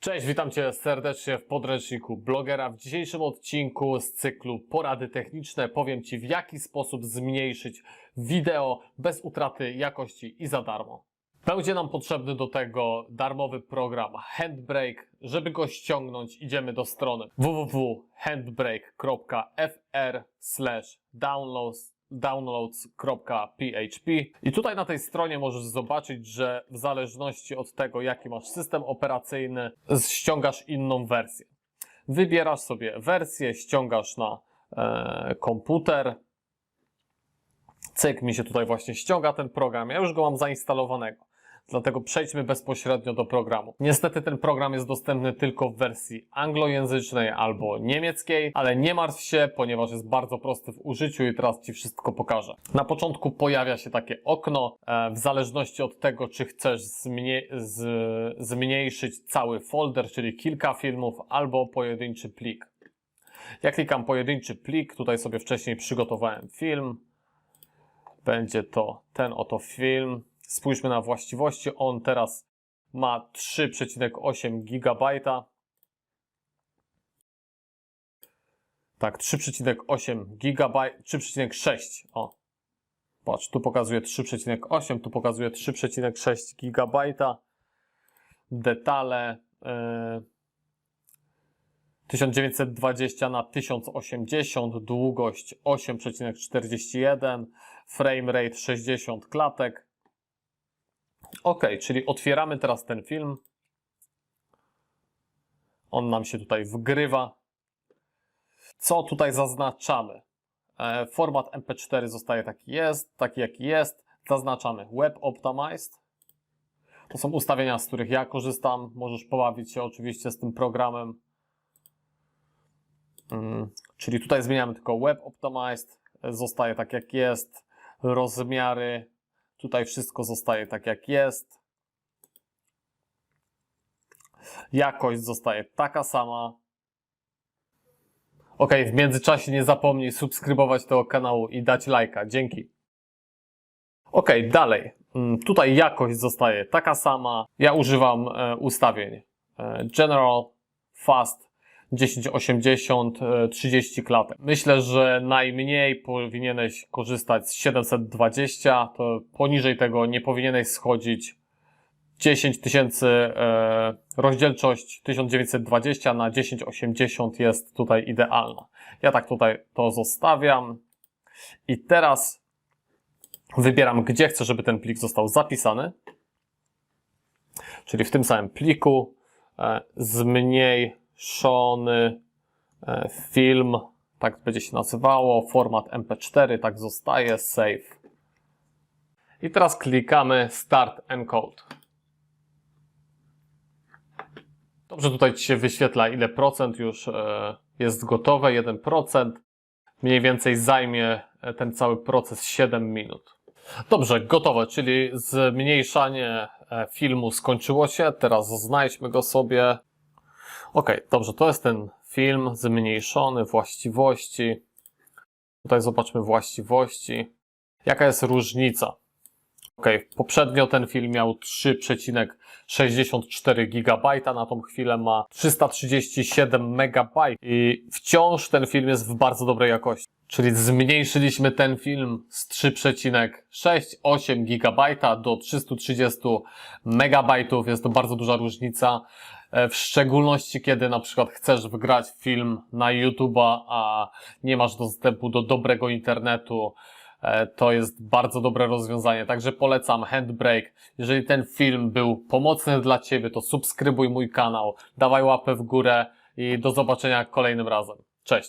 Cześć, witam Cię serdecznie w podręczniku blogera. W dzisiejszym odcinku z cyklu Porady techniczne powiem Ci w jaki sposób zmniejszyć wideo bez utraty jakości i za darmo. Będzie nam potrzebny do tego darmowy program Handbrake. Żeby go ściągnąć idziemy do strony www.handbrake.fr downloads downloads.php i tutaj na tej stronie możesz zobaczyć, że w zależności od tego jaki masz system operacyjny ściągasz inną wersję. Wybierasz sobie wersję, ściągasz na e, komputer. Cyk, mi się tutaj właśnie ściąga ten program. Ja już go mam zainstalowanego. Dlatego przejdźmy bezpośrednio do programu. Niestety ten program jest dostępny tylko w wersji anglojęzycznej albo niemieckiej, ale nie martw się, ponieważ jest bardzo prosty w użyciu i teraz Ci wszystko pokażę. Na początku pojawia się takie okno, e, w zależności od tego, czy chcesz z, zmniejszyć cały folder, czyli kilka filmów, albo pojedynczy plik. Ja klikam pojedynczy plik, tutaj sobie wcześniej przygotowałem film. Będzie to ten oto film. Spójrzmy na właściwości. On teraz ma 3,8 GB. Tak, 3,8 GB, 3,6. O. Patrz, tu pokazuje 3,8, tu pokazuje 3,6 GB. Detale yy, 1920 na 1080, długość 8,41, frame rate 60 klatek. Ok, czyli otwieramy teraz ten film. On nam się tutaj wgrywa. Co tutaj zaznaczamy? E, format MP4 zostaje taki jest, taki jaki jest. Zaznaczamy Web Optimized. To są ustawienia, z których ja korzystam. Możesz pobawić się oczywiście z tym programem. Mm, czyli tutaj zmieniamy tylko Web Optimized. Zostaje tak jak jest. Rozmiary Tutaj wszystko zostaje tak jak jest. Jakość zostaje taka sama. Ok, w międzyczasie nie zapomnij subskrybować tego kanału i dać lajka. Dzięki. Ok, dalej. Mm, Tutaj jakość zostaje taka sama. Ja używam e, ustawień e, General, Fast, 1080, e, 30 klatek. Myślę, że najmniej powinieneś korzystać z 720, to poniżej tego nie powinieneś schodzić. 10 tysięcy e, rozdzielczość 1920 na 1080 jest tutaj idealna. Ja tak tutaj to zostawiam. I teraz wybieram, gdzie chcę, żeby ten plik został zapisany. Czyli w tym samym pliku e, zmniejszony e, film, tak będzie się nazywało, format MP4, tak zostaje, save. I teraz klikamy Start Encode. Dobrze, tutaj Ci się wyświetla ile procent już e, jest gotowe, 1%. Mniej więcej zajmie e, ten cały proces 7 minut. Dobrze, gotowe, czyli zmniejszanie filmu skończyło się. Teraz znajdźmy go sobie. Ok, dobrze, to jest ten film zmniejszony, właściwości. Tutaj zobaczmy właściwości. Jaka jest różnica? Ok, poprzednio ten film miał 3,64 GB, na tą chwilę ma 337 MB i wciąż ten film jest w bardzo dobrej jakości. Czyli zmniejszyliśmy ten film z 3,68 GB do 330 MB. Jest to bardzo duża różnica. E, W szczególności, kiedy na przykład chcesz wgrać film na YouTube'a, a nie masz dostępu do dobrego internetu, E, to jest bardzo dobre rozwiązanie. Także polecam Handbrake. Jeżeli ten film był pomocny dla Ciebie, to subskrybuj mój kanał, dawaj łapę w górę i do zobaczenia kolejnym razem. Cześć!